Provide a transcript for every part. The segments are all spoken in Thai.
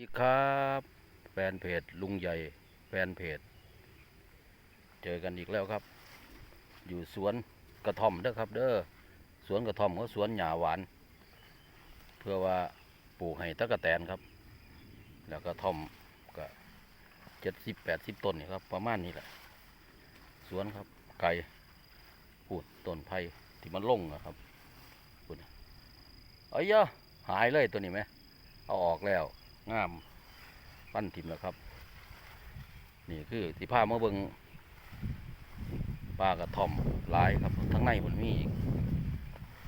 อีกครับแฟนเพจลุงใหญ่แฟนเพจ เจอกันอีกแล้วครับ อยู่สวนกระท่อมเด้อครับ เด้อสวนกระท่อมเขาสวนหญ้าหวาน เพื่อว่าปลูกให้ตะกะแตนครับ แล้วกระท่อมก็เจ็ดสิบแปดสิบต้นนี่ครับ ประมาณนี้แหละ สวนครับ ไก่พูดต้นไผ่ที่มันลงนะครับพูดเอ้ยยะหายเลยตัวนี้ไหมเอาออกแล้ว งามปั้นถิ่มแล้วครับ นี่คือที่ผ้ามาเบิงปลากระท่อมหลายครับทั้งในมันมีอีก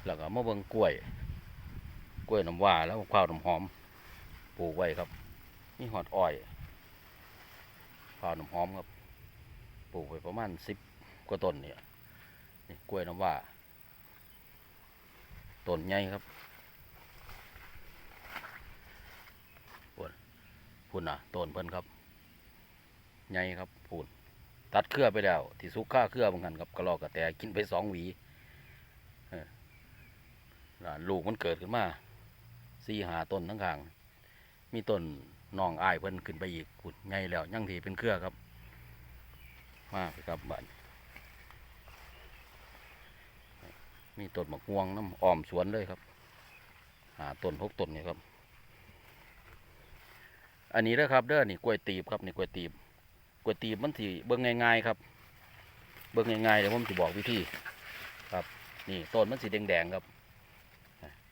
แล้วก็มาเบิงกล้วย กล้วยน้ำว้าแล้วข้าวน้ำหอมปลูกไว้ครับนี่หอดอ้อยข้าวน้ำหอมครับปลูกไว้ประมาณสิบกว่าต้นเนี่ยนี่กล้วยน้ำว้าต้นใหญ่ครับ พุ่นน่ะต้นเพิ่นครับใหญ่ครับพุ่นตัดเครือไปแล้ว ที่สุกค่าเครือเหมือนกันครับกระรอกกระแตกินไปสองหวีลูกมันเกิดขึ้นมาสี่หาต้นทั้งข้าง มีต้นน้องอ้ายเพิ่นขึ้นไปอีกพุ่นใหญ่แล้วยังทีเป็นเครือครับ มาไปครับบ้านมีต้นมะม่วงน้ำอ้อมสวนเลยครับ หาต้นหกต้นนี่ครับ อันนี้นะครับเด้อนี่กล้วยตีบครับนี่กล้วยตีบกล้วยตีบมันสิเบิ่งง่ายๆครับ เบิ่งง่ายๆเดี๋ยวผมจะบอกวิธีครับ นี่ต้นมันสีแดงๆครับ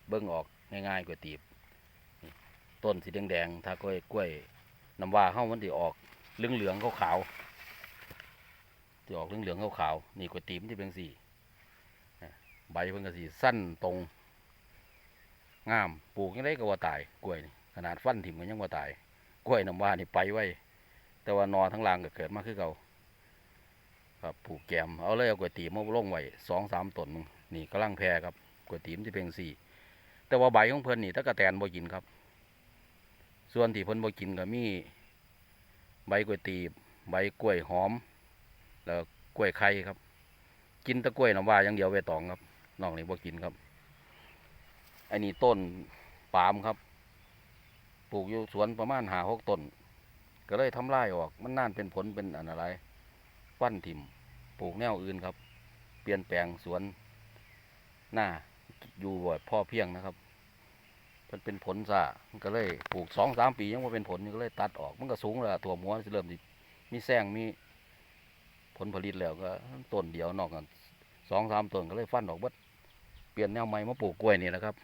เบิ่งออกง่ายๆกล้วยตีบต้นสีแดงๆถ้ากล้วยกล้วยน้ำว้าเข้ามันสิออกเหลืองๆขาวๆจะออกเหลืองๆขาวๆนี่กล้วยตีบมันจะเป็นสีใบเพิ่นก็สีสั้นตรงงามปลูกยังไงก็ว่าตายกล้วยขนาดฟันถิ่มก็ยังว่าตาย กล้วยน้ำว้านี่ไปไว้ แต่ว่านอทั้งรางก็เกิดมาคือเก่าครับผูกแกมเอาเลยเอากล้วยตีมาลงไว้สองสามต้นมึงนี่กำลังแพรครับกล้วยตีบที่เพียงสี่แต่ว่าใบของเพิ่นนี่ตะกะแตนบ่กินครับ ส่วนที่เพิ่นบ่กินก็มี ใบกล้วยตีใบกล้วยหอม แล้วกล้วยไข่ครับ กินตะกล้วยน้ำว้าอย่างเดียวใบตองครับนอกนี้บ่กินครับ อันนี้ต้นปาล์มครับ ลูกอยู่สวนประมาณหาหกต้น ก็เลยทำลายออก มันน่านเป็นผลเป็นอะไรฟันถิ่มปลูกแนวอื่นครับ เปลี่ยนแปลงสวนหน้าอยู่แบบพ่อเพียงนะครับมันเป็นผลซะมันก็เลยปลูกสองสามปียังว่าเป็นผลก็เลยตัดออก มันก็สูงแล้วตัวหัวเริ่มมีแซงมีผลผลิตแล้วก็ต้นเดียวนอกกันสองสามต้นก็เลยฟันออกบิดเปลี่ยนแนวใหม่มาปลูกกล้วยนี่นะครับ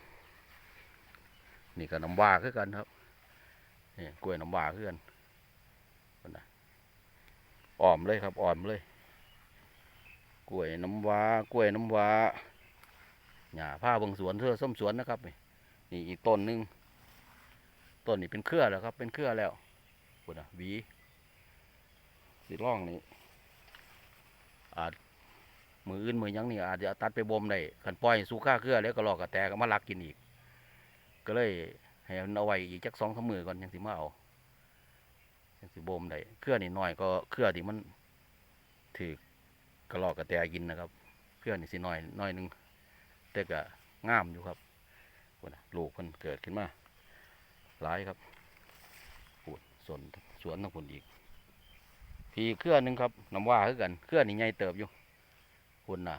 นี่ก็น้ำว่าคือกันครับ นี่กล้วยน้ำว้าเพื่อนพุ่นนะอ่อมเลยครับอ่อมเลย กล้วยน้ำว้ากล้วยน้ำว้าหญ้าผ้าบางสวนเทือส้มสวนนะครับ นี่อีกต้นหนึ่งต้นนี้เป็นเครือแล้วครับ เป็นเครือแล้วพุ่นนะวีสีร่องนี่อาจมืออื่นมือยังนี่อาจจะตัดไปบ่มได้ขันปล่อยให้สูค่าเครือแล้วก็หลอกกระแตก็มาลักกินอีก ก็เลย ให้มันเอาไว้อีกจักสองสามมือก่อนยังสิมาเอายังสิบ่มได้เครือนี่น้อยก็เครือที่มันถือกระลอกกระแตกินนะครับเครือนี่สิน้อยน้อยหนึงแต่ก็งามอยู่ครับคนลูกเพิ่นเกิดขึ้นมาหลายครับปูนสวนสวนทั้งพุ่นอีกพี่เครื่อหนึงครับน้ำว่าคือกันเครื่อนี่ใหญ่เติบอยู่พุ่นน่ะ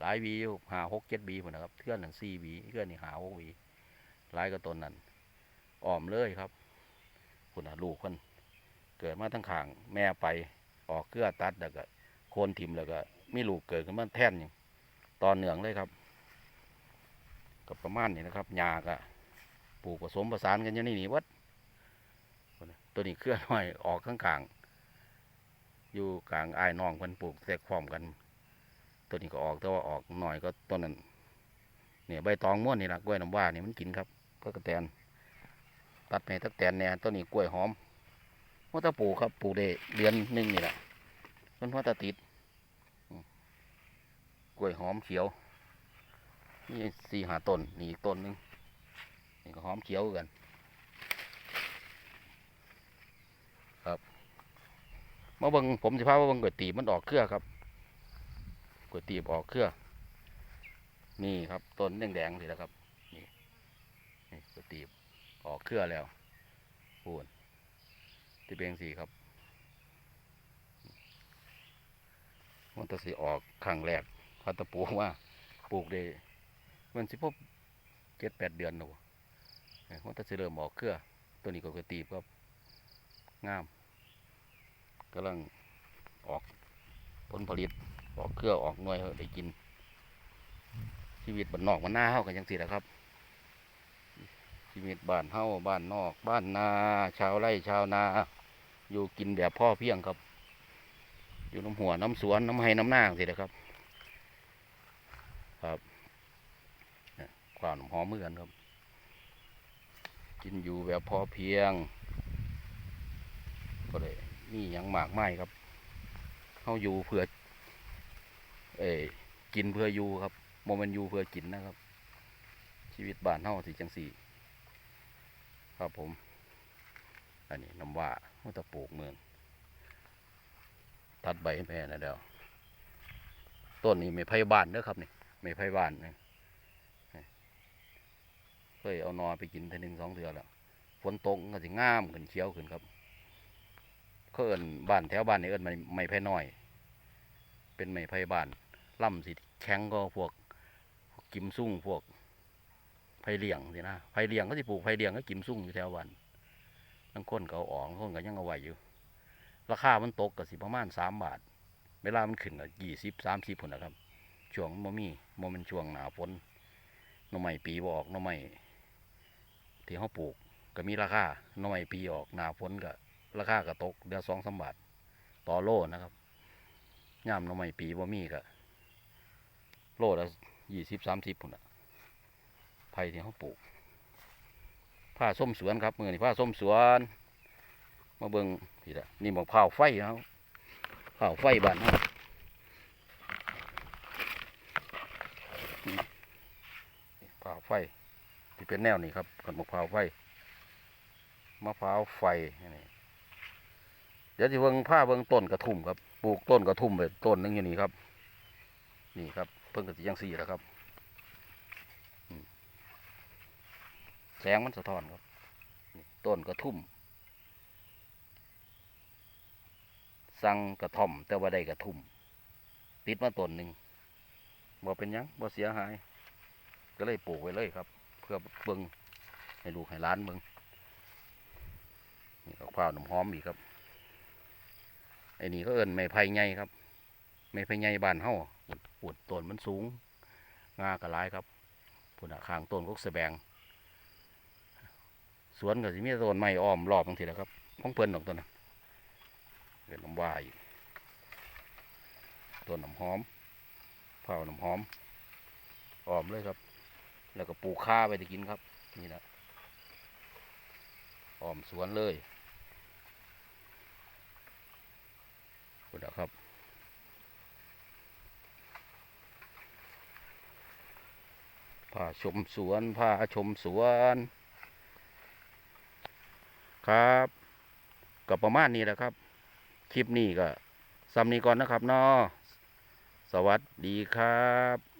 หลายวีอยู่หาหกเจ็ดวีพุ่นนะครับเครื่อหนึ่งสี่วีเครื่อนี่หาหกวี หลายก็ต้นนั้นอ้อมเลยครับคุณน่ะลูกคนเกิดมาทั้งขาง แม่ไปออกเกลือตัดแล้วก็โคนทิมแล้วก็มีลูกเกิดขึ้นมาแท่นอย่างตอนเหนืองเลยครับก็ประมาณนี้นะครับหญ้าก็ปลูกผสมผสานกันอยู่ในี่นี่วัดตัวนี้เครือน้อยออกข้างกลางๆอยู่กลางอ้ายนองเพิ่นปลูกแทรกพร้อมกัน ตัวนี้ก็ออกแต่ว่าออกหน่อยก็ต้นนั้นเนี่ยใบตองม้วนนี่ละกล้วยน้ำว้านี่มันกินครับ ก็กระแตนตัดไปตักแตนเนี่ยต้นนี้กล้วยหอมว่าถ้าปลูกครับปลูกได้เดือนหนึ่งนี่แหละมันพราะตาติดกล้วยหอมเขียวนี่สี่หาต้นนี่อีกต้นหนึงนี่ก็หอมเขียวกัน ครับมาเบิงผมจะพามาเบิ่งก๋วยตีบมันออกเครือครับก๋วยตีบออกเครือนี่ครับต้นแดงๆสิแล้วครับ นี่นี่กระตีบออกเครือแล้วผที่เป็นสี่ครับมันตะสิออกครั้งแรกพัตะปูว่าปลูกได้มันสิพบเจ็ดแปดเดือนหนูมันตะสิเริ่มออกเครือ ตัวนี้ก็กระตีบครับงามกำลังออกผลผลิตออกเครือออกหน่วยให้ได้กินชีวิตบนนอกบ้านนาเฮากันจังสิแหละครับ ชีวิตบ้านเฮาบ้านนอก บ้านนา ชาวไร่ชาวนา อยู่กินแบบพ่อเพียงครับ อยู่น้ำหัวน้ำสวนน้ำไห้น้ำหน้าสิแหละครับ ครับเนี่ยความหอมเหมือนครับ กินอยู่แบบพอเพียง ก็เลยมีอย่างมากไม้ครับเฮาอยู่เพื่อ เอ้ยกินเพื่ออยู่ครับโมเมนอยู่เพื่อกินนะครับ ชีวิตบ้านเฮาสิจังสี่ ครับผม อันนี้น้ำว่ามันจะปลูกเมือง ตัดใบแม่นะเดียวต้นนี้ไม่ไผ่บ้านเด้อครับนี่ไม่ไผ่บ้านนี่เคยเอานอไปกินทีหนึ่งสองเทือแล้วฝนตกก็สิงามขึ้นเขียวขึ้นครับเขาเอินบ้านแถวบ้านนี่เอินไม่ไม่ไผ่น้อย เป็นไม้ไผ่บ้านล่ำสิแข็งก็พวกกิมซุ่งพวก ไผ่เลียงสินะไผ่เลียงก็สิปลูกไผ่เลียงก็กิมซุ่งอยู่แถวบ้านทั้งคนก็เอาออกทั้งคนก็ยังเอาไว้อยู่ ราคามันตกก็สิประมาณสามบาท เวลามันขึ้นก็ยี่สิบสามสิบผลนะครับ ช่วงมันมีมันเป็นช่วงหนาฝนน่อไม้ปีบออกน่อไม้ที่เขาปลูกก็มีราคาน่อไม้ปีออกหนาฝนก็ราคาก็ตกเดือนสองสามบาทต่อโลนะครับย่ามน่อไม้ปีบ่มีก็โลละยี่สิบสามสิบผลนะ ผ่ที่เขาปลูกผ้าส้มสวนครับมือนี่ผ้าส้มสวน มาเบิงพี่ละนี่บอกเผาไฟนะครับเผาไฟบ้านเฮานี่เผาไฟที่เป็นแนวนี้ครับกันมะพร้าวไฟมะพร้าวไฟนี่เดี๋ยวที่เบิ่งผ้าเบิ่งต้นกระทุ่มครับปลูกต้นกระทุ่มไปต้นนึงอยู่นี่ครับ นี่ครับเพิ่งกระสียังสี่แล้วครับอืม แสงมันสะท้อนครับต้นกระทุ่ม สั่งกระท่อม แต่ว่าได้กระทุ่ม ติดมาต้นหนึ่งบ่เป็นยังบ่เสียหาย ก็เลยปลูกไว้เลยครับ เพื่อเบิ่งให้ลูกให้ล้านเบิ่งนี่ก็ข้าวน้ำหอมอีกครับไอ้นี่ก็เอิ้นไม้ไผ่ใหญ่ครับ ไม้ไผ่ใหญ่บานเฮาปวดต้นมันสูงงากระลายครับพุ่นน่ะข้างต้นก็สแบง สวนก็สิมีต้นไม้อ้อมรอบบางทีแหละครับของเพิ่นดอกต้นน่ะเป็นน้ำว่าอีกต้นน้ำหอมเผาน้ำหอมหอมเลยครับ แล้วก็ปลูกข้าไปจะกินครับ นี่นะหอมสวนเลยคุดครับพาชมสวนพาชมสวน ครับก็ประมาณนี้แหละครับ คลิปนี้ก็ซ้ำนี้ก่อนนะครับนาสวัสดีครับ